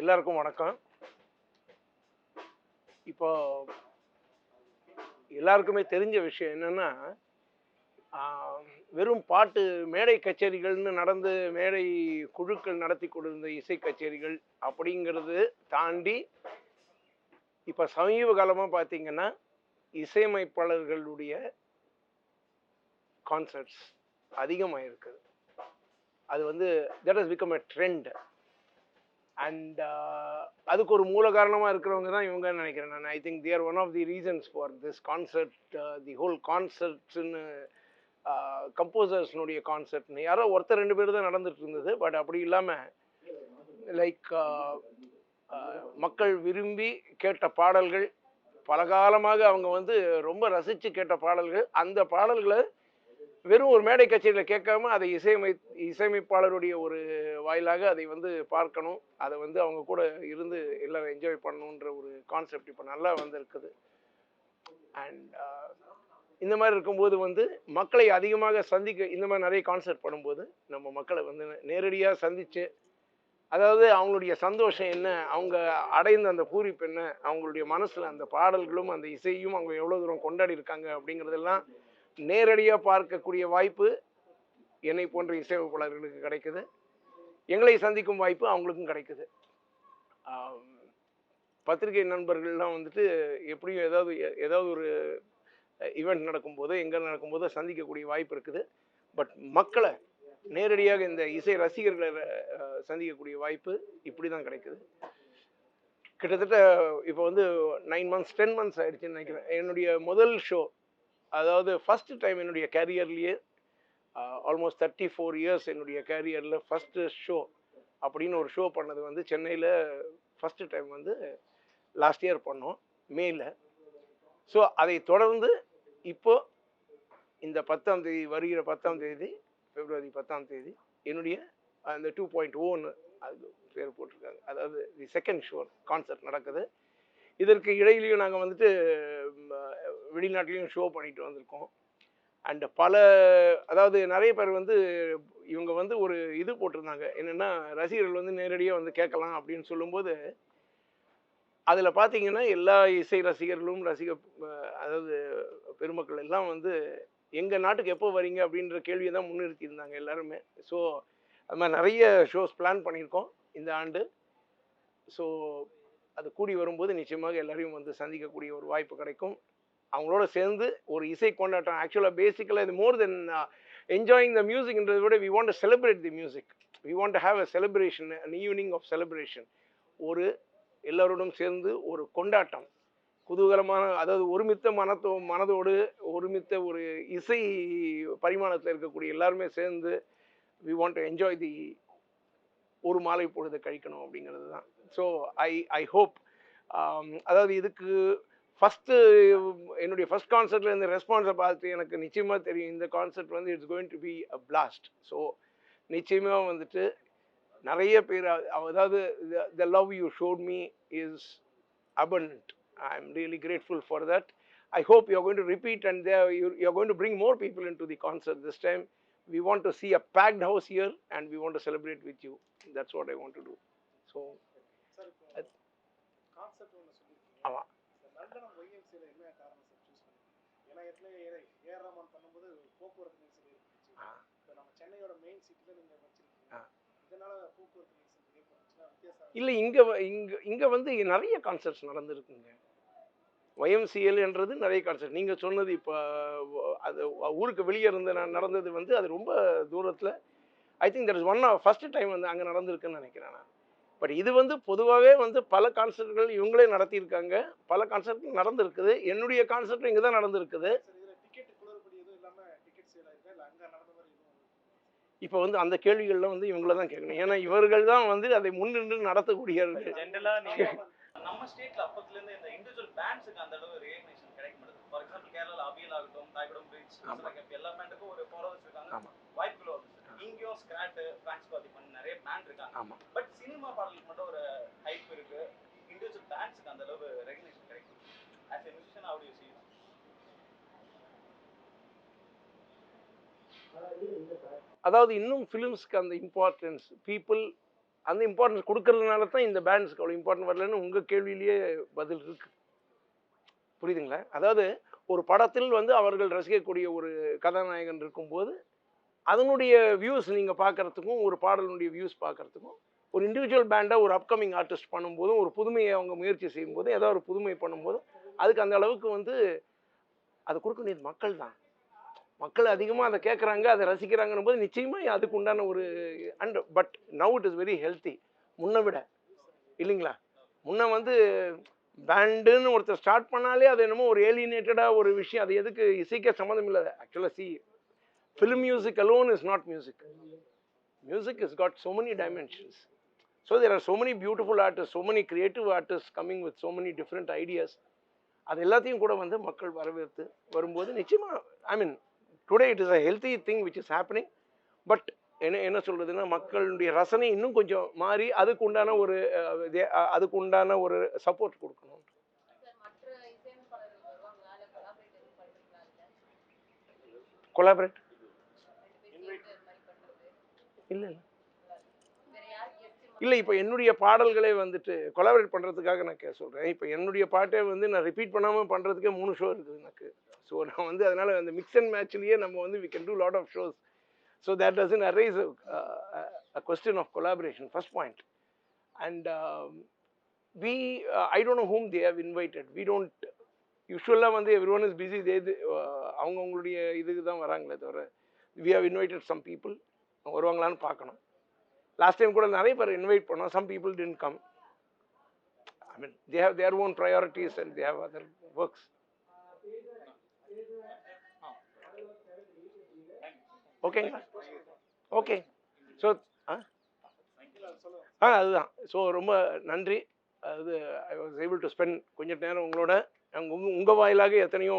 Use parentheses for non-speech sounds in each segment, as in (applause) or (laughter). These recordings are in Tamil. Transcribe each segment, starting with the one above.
எல்லாருக்கும் வணக்கம். இப்போ எல்லாருக்குமே தெரிஞ்ச விஷயம் என்னென்னா வெறும் பாட்டு மேடை கச்சேரிகள்னு நடந்து மேடை குழுக்கள் நடத்தி கொண்டிருந்த இசை கச்சேரிகள் அப்படிங்கிறது தாண்டி இப்போ சமீப காலமாக பார்த்தீங்கன்னா இசையமைப்பாளர்களுடைய கான்சர்ட்ஸ் அதிகமாக இருக்குது அது வந்து that is become a trend and uh, அதுக்கு ஒரு மூல காரணமாக இருக்கிறவங்க தான் இவங்க நினைக்கிறேன். நான் I think there one of the reasons for this concert the whole கான்சர்ட்ஸ்னு கம்போசர்ஸ்னுடைய கான்சர்ட்னு யாரோ ஒருத்தர் ரெண்டு பேர் தான் நடந்துட்டு இருந்தது. பட் அப்படி இல்லாமல் லைக் uh, uh, மக்கள் விரும்பி கேட்ட பாடல்கள் பல காலமாக அவங்க வந்து ரொம்ப ரசித்து கேட்ட பாடல்கள் அந்த பாடல்களை வெறும் ஒரு மேடை கச்சேரியில் கேட்காம அதை இசையமை இசையமைப்பாளருடைய ஒரு வாயிலாக அதை வந்து பார்க்கணும். அதை வந்து அவங்க கூட இருந்து எல்லாரும் என்ஜாய் பண்ணணுன்ற ஒரு கான்செப்ட் இப்போ நல்லா வந்திருக்குது. அண்ட் uh, இந்த மாதிரி இருக்கும்போது வந்து மக்களை அதிகமாக சந்திக்க இந்த மாதிரி நிறைய கான்செர்ட் பண்ணும்போது நம்ம மக்களை வந்து நேரடியாக சந்தித்து அதாவது அவங்களுடைய சந்தோஷம் என்ன அவங்க அடைந்த அந்த பூரிப்பு என்ன அவங்களுடைய மனசில் அந்த பாடல்களும் அந்த இசையும் அவங்க எவ்வளோ தூரம் கொண்டாடி இருக்காங்க அப்படிங்கிறதெல்லாம் நேரடியாக பார்க்கக்கூடிய வாய்ப்பு என்னை போன்ற இசையமைப்பாளர்களுக்கு கிடைக்குது. எங்களை சந்திக்கும் வாய்ப்பு அவங்களுக்கும் கிடைக்குது. பத்திரிகை நண்பர்கள்லாம் வந்துட்டு எப்படியும் ஏதாவது எ- ஏதாவது ஒரு ஈவெண்ட் நடக்கும்போது எங்கே நடக்கும்போது சந்திக்கக்கூடிய வாய்ப்பு இருக்குது. பட் மக்களை நேரடியாக இந்த இசை ரசிகர்களை சந்திக்கக்கூடிய வாய்ப்பு இப்படி தான் கிடைக்குது. கிட்டத்தட்ட இப்போ வந்து நைன் மந்த்ஸ் டென் மந்த்ஸ் ஆயிடுச்சுன்னு நினைக்கிறேன். என்னுடைய முதல் ஷோ அதாவது ஃபஸ்ட்டு டைம் என்னுடைய கேரியர்லேயே ஆல்மோஸ்ட் தேர்ட்டி ஃபோர் இயர்ஸ் என்னுடைய கேரியரில் ஃபஸ்ட்டு ஷோ அப்படின்னு ஒரு ஷோ பண்ணது வந்து சென்னையில் ஃபஸ்ட்டு டைம் வந்து லாஸ்ட் இயர் பண்ணோம் மேல ஸோ அதை தொடர்ந்து இப்போ இந்த பத்தாம் தேதி வருகிற பத்தாம் தேதி பிப்ரவரி பத்தாம் தேதி என்னுடைய அந்த டூ பாயிண்ட் ஓன்னு oh அது பேர் போட்டிருக்காங்க. அதாவது தி செகண்ட் ஷோ கான்சர்ட் நடக்குது. இதற்கு இடையிலையும் நாங்கள் வந்துட்டு வெளிநாட்டிலையும் ஷோ பண்ணிட்டு வந்திருக்கோம். அண்டு பல அதாவது நிறைய பேர் வந்து இவங்க வந்து ஒரு இது போட்டிருந்தாங்க. என்னென்னா ரசிகர்கள் வந்து நேரடியாக வந்து கேட்கலாம் அப்படின்னு சொல்லும்போது அதில் பார்த்தீங்கன்னா எல்லா இசை ரசிகர்களும் ரசிக அதாவது பெருமக்கள் எல்லாம் வந்து எங்கள் நாட்டுக்கு எப்போ வரீங்க? அப்படின்ற கேள்வியை தான் முன்னிறுத்தி இருந்தாங்க எல்லாருமே. ஸோ அது மாதிரி நிறைய ஷோஸ் பிளான் பண்ணியிருக்கோம் இந்த ஆண்டு. ஸோ அது கூடி வரும்போது நிச்சயமாக எல்லாரையும் வந்து சந்திக்கக்கூடிய ஒரு வாய்ப்பு கிடைக்கும். அவங்களோட சேர்ந்து ஒரு இசை கொண்டாட்டம். ஆக்சுவலாக பேசிக்கலாக இது மோர் தென் என்ஜாயிங் த மியூசிக்ன்றதை விட we want celebrate the music we want have a celebration an evening of celebration ஒரு எல்லோரோடும் சேர்ந்து ஒரு கொண்டாட்டம். குதூகலமான அதாவது ஒருமித்த மனத்தோ மனதோடு ஒருமித்த ஒரு இசை பரிமாணத்தில் இருக்கக்கூடிய எல்லாருமே சேர்ந்து we want to enjoy the ஒரு மாலை பொழுது கழிக்கணும் அப்படிங்கிறது தான். ஸோ ஐ ஐ ஹோப் அதாவது இதுக்கு ஃபஸ்ட்டு என்னுடைய ஃபஸ்ட் கான்சர்ட்டில் இந்த ரெஸ்பான்ஸை பார்த்து எனக்கு நிச்சயமாக தெரியும் இந்த கான்சர்ட் வந்து it's going to be a blast so நிச்சயமாக வந்துட்டு நிறைய பேர் அ- அதாவது the love you showed me is abundant I am really grateful for that i hope you're going to repeat and there you, you're going to bring more people into the concert this time we want to see a packed house here and we want to celebrate with you that's what i want to do so sir இப்போ அது- கான்செப்ட் ஒன்று சொல்லியிருக்கீங்க ஆமா. இந்த லண்டனம் ஒய்எம்சியில் என்ன காரணம் சார் சூஸ் பண்ணீங்க ஏன்னா ஏற்கனவே ஏஆர் ரஹ்மான் பண்ணும்போது போக்குவரத்து நெரிசல் ஏற்பட்டுச்சு. இப்போ நம்ம சென்னையோட மெயின் சிட்டியில் நீங்கள் வச்சிருக்கீங்க. இதனால போக்குவரத்து நெரிசல் ஏற்பட்டுச்சுன்னா வித்தியாசம் இல்லை இங்கே இங்கே இங்கே வந்து நிறைய கான்சர்ட்ஸ் நடந்திருக்குங்க. ஒய்எம்சிஎல்ன்றது நிறைய கான்சர்ட் நீங்கள் சொன்னது இப்போ அது ஊருக்கு வெளியே இருந்து நடந்தது வந்து அது ரொம்ப தூரத்தில். I think that is one first time வந்து அங்கே நடந்திருக்குன்னு நினைக்கிறேன் நான். பட் இது வந்து பொதுவாகவே வந்து பல கான்சர்ட்கள் இவங்களே நடத்தியிருக்காங்க. பல கான்சர்ட் நடந்திருக்குது. என்னுடைய கான்சர்ட்டும் இங்கே தான் நடந்திருக்குது சார் இதில் டிக்கெட் குளறுபடி எதுவும் இல்லாமல் டிக்கெட் சேல் ஆயிருக்கா இல்லை அங்கே நடந்த மாதிரி எதுவும் இப்போ வந்து அந்த கேள்விகள்லாம் வந்து இவங்கள தான் கேட்கணும். ஏன்னா இவர்கள் தான் வந்து அதை முன்னின்று நடத்தக்கூடியவர்கள். (laughs) நம்ம ஸ்டேட்ல அப்பத்துல இருந்து இந்த இண்டிவிஜுவல் பேண்ட்ஸுக்கு அந்த அளவு ரெகக்னிஷன் கிடைக்க மாட்டேங்குது ஃபார் எக்ஸாம்பிள் கேரளால அபியல் ஆகட்டும் தாய்குடம் பிரிட்ஜ். எல்லா பேண்டுக்கும் ஒரு ஃபாலோவர்ஸ் இருக்காங்க ஆமா. வாய்ப்புகள் வருது. இங்கேயும் ஸ்கிராட் பிரான்ஸ் பாதி பண்ணி நிறைய பேண்ட் இருக்காங்க. பட் சினிமா பாடலுக்கு மட்டும் ஒரு ஹைப் இருக்கு. இண்டிவிஜுவல் பேண்ட்ஸுக்கு அந்த அளவு ரெகக்னிஷன் கிடைக்கும் as a musician how do you see அதாவது இன்னும் ஃபிலிம்ஸ்க்கு அந்த இம்பார்ட்டன்ஸ் பீப்புள் அந்த இம்பார்ட்டன்ஸ் கொடுக்கறதுனால தான் இந்த பேண்ட்ஸ்க்கு அவ்வளோ இம்பார்ட்டன்ட் வரலன்னு உங்கள் கேள்வியிலேயே பதில் இருக்கு. புரியுதுங்களா? அதாவது ஒரு படத்தில் வந்து அவர்கள் ரசிக்கக்கூடிய ஒரு கதாநாயகன் இருக்கும்போது அதனுடைய வியூஸ் நீங்கள் பார்க்கறதுக்கும் ஒரு பாடலுடைய வியூஸ் பார்க்கறதுக்கும் ஒரு இண்டிவிஜுவல் பேண்டை ஒரு அப்கமிங் ஆர்டிஸ்ட் பண்ணும்போதும் ஒரு புதுமையை அவங்க முயற்சி செய்யும்போது ஏதாவது ஒரு புதுமை பண்ணும்போதும் அதுக்கு அந்த அளவுக்கு வந்து அது கொடுக்க வேண்டியது மக்கள் தான் மக்கள் அதிகமாக அதை கேட்குறாங்க அதை ரசிக்கிறாங்கன்னும் போது நிச்சயமாக அதுக்கு உண்டான ஒரு and but now it is very healthy முன்னை விட. இல்லைங்களா? முன்ன வந்து பேண்டுன்னு ஒருத்தர் ஸ்டார்ட் பண்ணாலே அது என்னமோ ஒரு ஏலினேட்டடாக ஒரு விஷயம். அது எதுக்கு? இசைக்க சம்மந்தம் இல்லை ஆக்சுவலாக see film music alone is not music music is got so many dimensions so there are so many beautiful artist so many creative artist coming with so many different ideas அது எல்லாத்தையும் கூட வந்து மக்கள் வரவேற்று வரும்போது நிச்சயமாக I mean today it is a healthy thing which is happening but என்ன என்ன சொல்கிறதுன்னா மக்களுடைய ரசனை இன்னும் கொஞ்சம் மாறி அதுக்கு உண்டான ஒரு அதுக்கு உண்டான ஒரு சப்போர்ட் கொடுக்கணும். கொலாபரேட் இல்ல இல்லை இல்லை வேற யாருக்கு எடுத்து இல்லை இப்போ என்னுடைய பாடல்களே வந்துட்டு கொலாபரேட் பண்ணுறதுக்காக நான் கே சொல்கிறேன் இப்போ என்னுடைய பாட்டே வந்து நான் ரிப்பீட் பண்ணாமல் பண்ணுறதுக்கே மூணு ஷோ இருக்குது எனக்கு. ஸோ நான் வந்து அதனால் அந்த மிக்ஸ் அண்ட் மேட்ச்லேயே நம்ம வந்து we can do lot of shows so that doesn't arise a question of collaboration first point and we I don't know whom they have invited we don't யூஸ்வலாக வந்து everyone is busy they அவங்கவுங்களுடைய இதுக்கு தான் வராங்களே தவிர we have invited some people வருவாங்களான்னு பார்க்கணும். லாஸ்ட் டைம் கூட நிறைய பேர் இன்வைட் பண்ணோம். Some people tend come I mean they have their own priorities and they have other works ஓகேங்களா ஓகே ஸோ ஆ? ஆ அதுதான். ஸோ ரொம்ப நன்றி. அது I was able to spend கொஞ்ச நேரம் உங்களோட உங்கள் உங்கள் வாயிலாக எத்தனையோ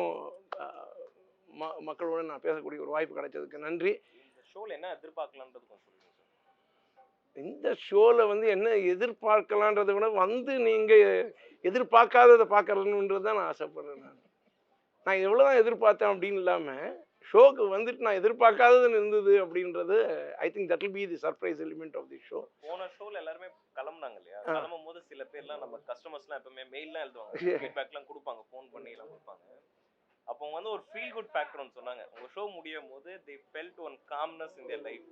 ம மக்களோட நான் பேசக்கூடிய ஒரு வாய்ப்பு கிடைச்சதுக்கு நன்றி. ஷோவில் என்ன எதிர்பார்க்கலான்றது கொஞ்சம் இந்த ஷோவில் வந்து என்ன எதிர்பார்க்கலான்றதை விட வந்து நீங்கள் எதிர்பார்க்காததை பார்க்கறதுன்றது தான் நான் ஆசைப்படுறேன் நான். நான் எவ்வளோ தான் எதிர்பார்த்தேன் அப்படின்னு இல்லாமல் ஷோக்கு வந்துட்டு நான் எதிர்பார்க்காததுன்னு இருந்தது அப்படின்றது I think that be the surprise element of the show போன ஷோல எல்லாருமே கிளம்புனாங்க இல்லையா. கிளம்பும் போது சில பேர்லாம் நம்ம கஸ்டமர்ஸ்லாம் எப்பவுமே மெயில்லாம் எழுதுவாங்க. (laughs) ஃபீட்பேக்லாம் கொடுப்பாங்க ஃபோன் பண்ணி எல்லாம் கொடுப்பாங்க. அப்போ வந்து ஒரு ஃபீல் குட் ஃபேக்டர் ஒன்று சொன்னாங்க. உங்க ஷோ முடியும் போது they felt one calmness in their life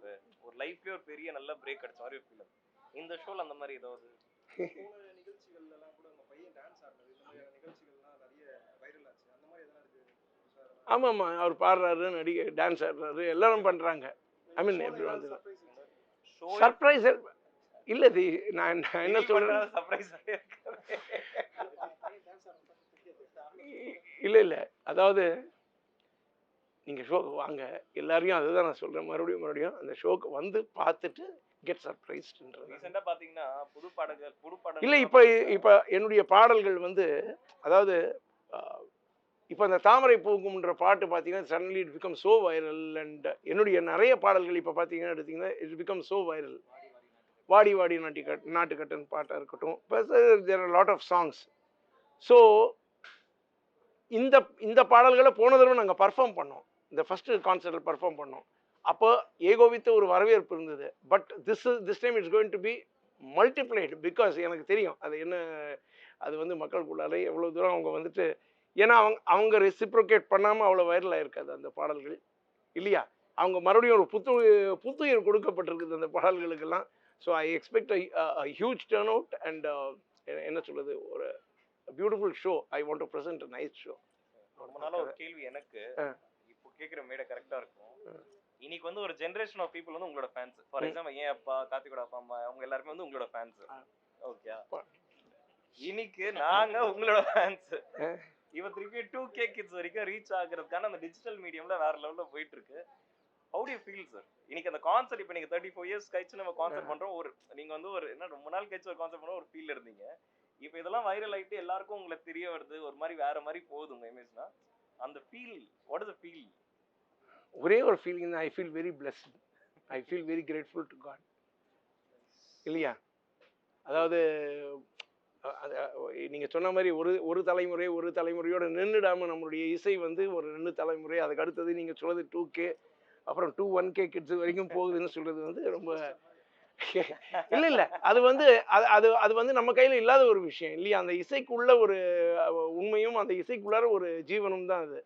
ஒரு லைஃப்லயே ஒரு பெரிய நல்ல பிரேக் கிடைச்ச மாதிரி ஃபீல் இந்த ஷோல அந்த மாதிரி ஏதாவது போன நிகழ்ச்சிகள்ல எல்லாம் கூட உங்க பையன் டான்ஸ் ஆடுறது இந்த மாதிரியான நிகழ்ச்சிகள்லாம் நிறைய வைரல் ஆச்சு அந்த மாதிரி எதனா இருக்கு சார் ஆமாம்மா அவர் பாடுறாரு நடிகை டான்ஸ் ஆடுறாரு எல்லாரும் பண்ணுறாங்க ஐ மீன் எப்படி வந்து ஷோ சர்ப்ரைஸ் இல்லை தி நான் நான் என்ன சொல்கிறேன் சர்ப்ரைஸ் இல்லை இல்லை. அதாவது நீங்கள் ஷோக்கு வாங்க. எல்லாரையும் அதுதான் நான் சொல்கிறேன் மறுபடியும் மறுபடியும் அந்த ஷோக்கு வந்து பார்த்துட்டு கெட் சர்ப்ரைஸ்டுன்றது ரீசெண்டா பாத்தீங்கன்னா புது பாடல்கள் புது பாடல்கள் இல்லை இப்போ இப்போ என்னுடைய பாடல்கள் வந்து அதாவது இப்போ அந்த தாமரை பூக்கும்ன்ற பாட்டு பார்த்தீங்கன்னா suddenly it become so viral and என்னுடைய நிறைய பாடல்கள் இப்போ பார்த்தீங்கன்னா எடுத்தீங்கன்னா இட் பிகம் சோ வைரல் வாடி வாடி நாட்டி கட் நாட்டுக்கட்டன் பாட்டாக இருக்கட்டும். Plus there are lot of songs so இந்த இந்த பாடல்களை போன தடவை நாங்கள் பர்ஃபார்ம் பண்ணோம். இந்த ஃபஸ்ட்டு கான்சர்ட்டில் பர்ஃபார்ம் பண்ணோம். அப்போ ஏகோபித்த ஒரு வரவேற்பு இருந்தது. But this this time it's going to be multiplied because எனக்கு தெரியும் அது என்ன அது வந்து மக்களுக்குள்ளாலே எவ்வளோ தூரம் அவங்க வந்துட்டு ஏன்னா அவங்க அவங்க ரெசிப்ரோகேட் பண்ணாமல் அவ்வளோ வைரல் இருக்காது அந்த பாடல்கள். இல்லையா? அவங்க மறுபடியும் ஒரு புத்து புத்துயிர் கொடுக்கப்பட்டிருக்குது அந்த பாடல்களுக்கெல்லாம். So I expect huge turnout and என்ன சொல்கிறது ஒரு beautiful show I want to present nice show ரொம்ப நாளா ஒரு கேள்வி எனக்கு. இப்போ கேக்குற மேடை கரெக்டா இருக்கும். இன்னைக்கு வந்து ஒரு ஜெனரேஷன் ஆஃப் பீப்புள் வந்து உங்களோட ஃபேன்ஸ் ஃபார். எக்ஸாம்பிள் ஏன் அப்பா கார்த்திகோட அப்பா அம்மா அவங்க எல்லாருமே வந்து உங்களோட ஃபேன்ஸ். ஓகே. இன்னைக்கு நாங்க உங்களோட ஃபேன்ஸ். இவ திருப்பி டூ கே கிட்ஸ் வரைக்கும் ரீச் ஆகுறதுக்கான அந்த டிஜிட்டல் மீடியம்ல வேற லெவல்ல போயிட்டு இருக்கு ஹவு டு ஃபீல் சார் இன்னைக்கு அந்த கான்செர்ட் இப்போ நீங்க தேர்ட்டி ஃபோர் இயர்ஸ் கழிச்சு நம்ம கான்செர்ட் பண்றோம். ஒரு நீங்க வந்து ஒரு என்ன ரொம்ப நாள் கழிச்சு ஒரு கான்செர்ட் பண்றோம். ஒரு ஃபீல் இருந்தீங்க. இப்போ இதெல்லாம் வைரல் ஆயிட்டு எல்லாருக்கும் உங்களுக்கு தெரிய வருது ஒரு மாதிரி வேற மாதிரி போகுது உங்க இமேஜ்னா அந்த feel what is the feel ஒரே ஒரு ஃபீலிங் தான். I feel very blessed I feel very grateful to God இல்லையா? அதாவது நீங்கள் அது, சொன்ன மாதிரி ஒரு ஒரு தலைமுறை ஒரு தலைமுறையோட நின்றுடாம நம்மளுடைய இசை வந்து ஒரு ரெண்டு தலைமுறை அதுக்கு அடுத்தது நீங்கள் சொல்றது டூ கே அப்புறம் டூ ஒன் கே கிட்ஸ் வரைக்கும் போகுதுன்னு சொல்றது வந்து ரொம்ப இல்லை இல்லை. அது வந்து அது அது அது வந்து நம்ம கையில் இல்லாத ஒரு விஷயம் இல்லையா? அந்த இசைக்குள்ள ஒரு உண்மையும் அந்த இசைக்குள்ளார ஒரு ஜீவனும் தான் அது.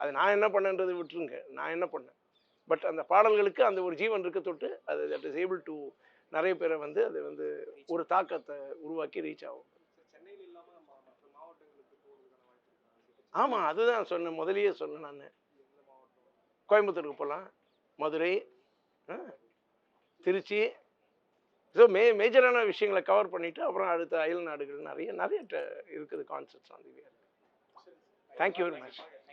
அது நான் என்ன பண்ணேன்றதை விட்டுருங்க. நான் என்ன பண்ணேன்? பட் அந்த பாடல்களுக்கு அந்த ஒரு ஜீவன் இருக்க தொட்டு அது தட் இஸ் ஏபிள் டு நிறைய பேரை வந்து அது வந்து ஒரு தாக்கத்தை உருவாக்கி ரீச் ஆகும். சென்னையில் ஆமாம் அதுதான் சொன்னேன். முதலியே சொன்னேன் நான். கோயம்புத்தூருக்கு போகலாம் மதுரை திருச்சி ஸோ மே மேஜரான விஷயங்களை கவர் பண்ணிவிட்டு அப்புறம் அடுத்த அயல் நாடுகள் நிறைய நிறைய இருக்குது கான்செப்ட்ஸ் வந்து தி தேங்க்யூ வெரி மச்